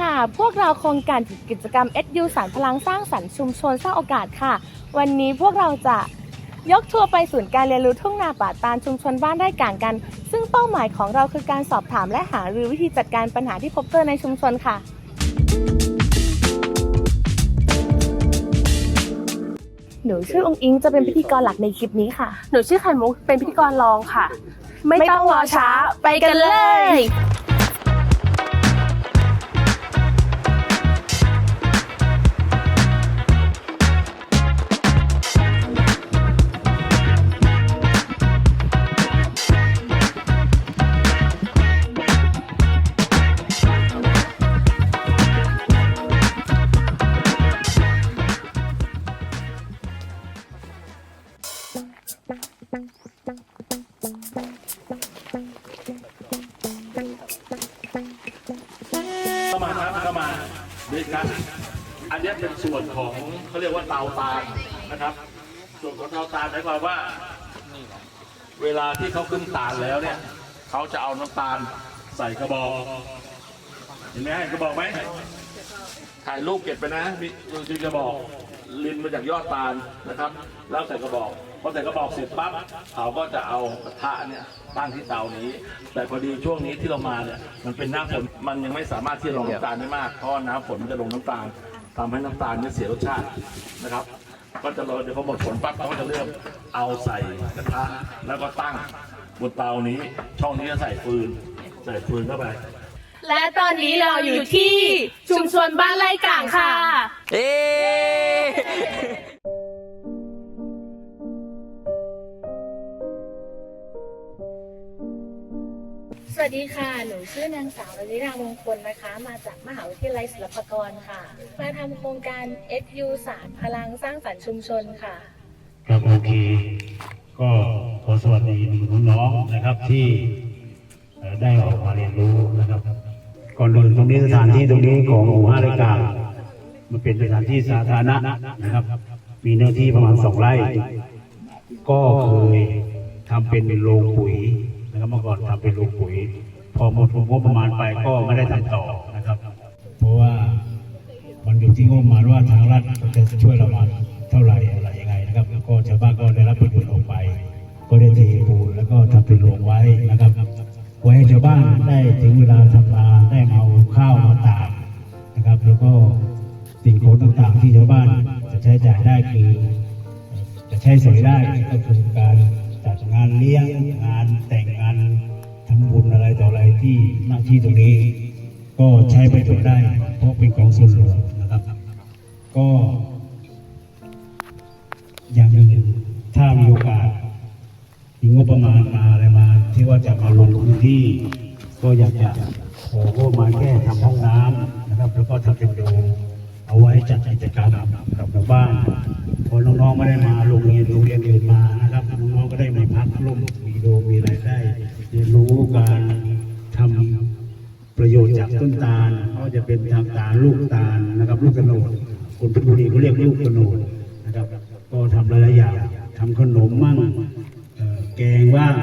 ค่ะ พวกเราโครงการกิจกรรม SU สารพลังสร้างสรรค์ชุมชนสร้างโอกาสค่ะ วันนี้พวกเราจะยกทัวร์ไปศูนย์การเรียนรู้ทุ่งนาป่าตาลชุมชนบ้านไร่ก่างกัน ซึ่งเป้าหมายของเราคือการสอบถามและหารือวิธีจัดการปัญหาที่พบเจอในชุมชนค่ะหนูชื่อองอิงจะเป็นพิธีกรหลักในคลิปนี้ค่ะ หนูชื่อไข่มุกเป็นพิธีกรรองค่ะ ไม่ต้องรอช้าไปกันเลย ด้วยกัน อันนี้เป็นส่วนของเขาเรียกว่าเตาตาลนะครับ ส่วนของเตาตาลหมายความว่า เวลาที่เขาขึ้นตาลแล้วเนี่ยเขาจะเอาน้ำตาลใส่กระบอกเห็นไหมเห็นกระบอกไหมถ่ายรูปเก็บไปนะมีมีกระบอกลินมาจากยอดตาลนะครับ แล้วใส่กระบอกพอใส่กระบอกเสร็จปั๊บเขาก็จะเอากระทะเนี่ย ตั้งที่เตานี้ แต่พอดีช่วงนี้ที่เรามาเนี่ยมันเป็นหน้าฝนมันยังไม่สามารถที่จะลงน้ำตาลได้มากเพราะว่าน้ำฝนมันจะลงน้ำตาลทำให้น้ำตาลเนี่ยเสียรสชาตินะครับ ก็จะรอเดี๋ยวพอหมดฝนปั๊บเขาก็จะเริ่มเอาใส่กระทะแล้วก็ตั้งบนเตานี้ช่องนี้จะใส่ฟืนใส่ฟืนเข้าไปและตอนนี้เราอยู่ที่ชุมชนบ้านไร่ก่างค่ะ เอ๊ สวัสดีค่ะ หนูชื่อนางสาวรนิรามงคลนะคะ มาจากมหาวิทยาลัยศิลปากรค่ะ มาทำโครงการ SU สารพลังสร้างสรรค์ชุมชนค่ะ ครับโอเค ก็ขอสวัสดีน้องๆนะครับที่ได้ออกมาเรียนรู้นะครับ ก่อนอื่นตรงนี้สถานที่ตรงนี้ของหมู่ห้ารายการมันเป็นสถานที่สาธารณะนะครับ มีเนื้อที่ประมาณสองไร่ ก็เคยทำเป็นโรงปุ๋ย นะครับเมื่อก่อนทำเป็นรงปุ๋ย พอหมดงบประมาณไปก็ไม่ได้ทำต่อนะครับ เพราะว่ามันอยู่ที่งบประมาณว่าทางรัฐจะช่วยเรามาเท่าไหร่อะไรยังไงนะครับแล้วก็ชาวบ้านก็ได้รับประโยชน์ออกไป ก็ได้เทปูนแล้วก็ทำเป็นโรงไว้นะครับ ไว้ให้ชาวบ้านได้ถึงเวลาทำนาได้เอาข้าวมาตากนะครับ แล้วก็สิ่งของต่างๆที่ชาวบ้านจะใช้จ่ายได้คือ จะใช้สอยได้ก็คือการ ที่หน้าที่ตรงนี้ ก็ใช้ประโยชน์ได้ เพราะเป็นของส่วนรวมนะครับ ก็ อย่างหนึ่งถ้ามีโอกาสมีงบประมาณมาอะไรมา ที่ว่าจะมาลงพื้นที่ ก็อยากจะของบมาแค่ทำห้องน้ำนะครับ แล้วก็ทำเป็นโดมเอาไว้จัดกิจกรรมกับชาวบ้านพอน้องๆไม่ได้มาโรงเรียนโรงเรียนอื่นมา นะครับลูกกระโนดคนเพชรบุรีเขาเรียกลูกกระโนดนะครับ ก็ทำหลายๆอย่างทำขนมมั่งแกงว่าง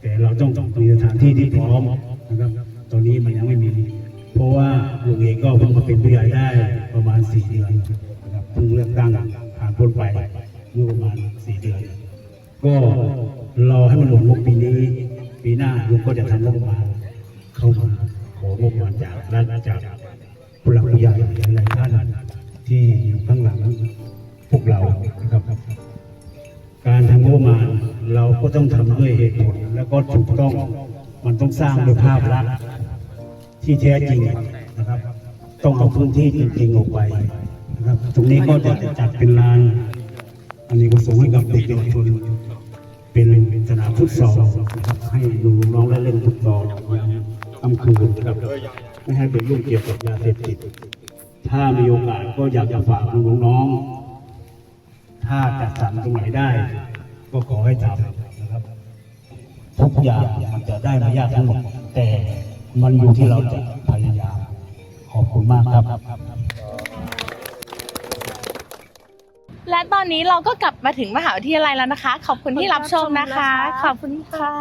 แต่เราต้องมีสถานที่ที่พร้อมนะครับ ตอนนี้มันยังไม่มี เพราะว่าลุงเองก็เพิ่งมาเป็นผู้ใหญ่ได้ประมาณสี่เดือนนะครับเพิ่งเลือกตั้งผ่านพ้นไปเมื่อประมาณสี่เดือน ก็รอให้มันหมดงบปีนี้ ปีหน้าลุงก็จะทำงบประมาณเข้ามาของบประมาณจากรัฐจาก ผู้หลักผู้ใหญ่หลายท่านที่อยู่ข้างหลังพวกเรานะครับ การทำงบประมาณเราก็ต้องทำด้วยเหตุผล แล้วก็ถูกต้องมันต้องสร้างด้วยภาพลักษณ์ที่แท้จริงนะครับ ต้องเอาพื้นที่จริงๆออกไปนะครับ ตรงนี้ก็จะจัดเป็นลานอันนี้ก็ส่งให้กับเด็กเยาวชนเป็นสนามฟุตซอลนะครับให้ดูน้องได้เล่นฟุตซอลกลางคืนนะครับ ไม่ให้เป็นลูกเกี่ยวกับยาเสพติด ถ้ามีโอกาสก็อยากจะฝากน้องๆ ถ้าจัดสรรตรงไหนได้ ก็ขอให้ทำนะครับ ทุกอย่างมันจะได้ม่ยากทั้งหมด แต่มันอยู่ที่เราจะพยายาม ขอบคุณมากครับ และตอนนี้เราก็กลับมาถึงมหาวิทยาลัยแล้วนะคะ ขอบคุณที่รับชมนะคะ ขอบคุณค่ะ